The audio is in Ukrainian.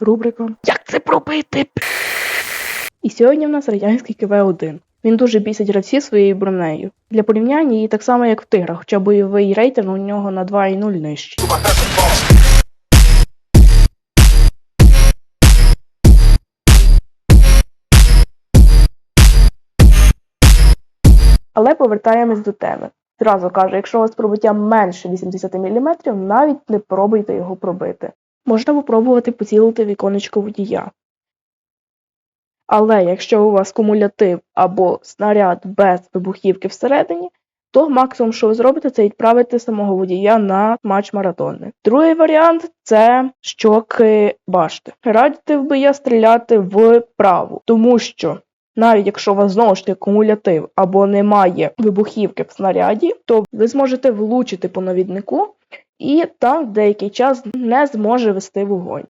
рубрика Як це пробити? І сьогодні в нас радянський КВ-1. Він дуже бісить гравців своєю бронею. Для порівняння її так само, як в тиграх, хоча бойовий рейтинг у нього на 2,0 нижчий. Але повертаємось до теми. Зразу кажу, якщо у вас пробиття менше 80 мм, навіть не пробуйте його пробити. Можна попробувати поцілити віконечко водія. Але якщо у вас кумулятив або снаряд без вибухівки всередині, то максимум, що ви зробите, це відправити самого водія на матч маратонний. Другий варіант це щоки башти. Радити би я стріляти вправо, тому що навіть якщо у вас знову ж таки кумулятив або немає вибухівки в снаряді, то ви зможете влучити по навіднику, і там деякий час не зможе вести вогонь.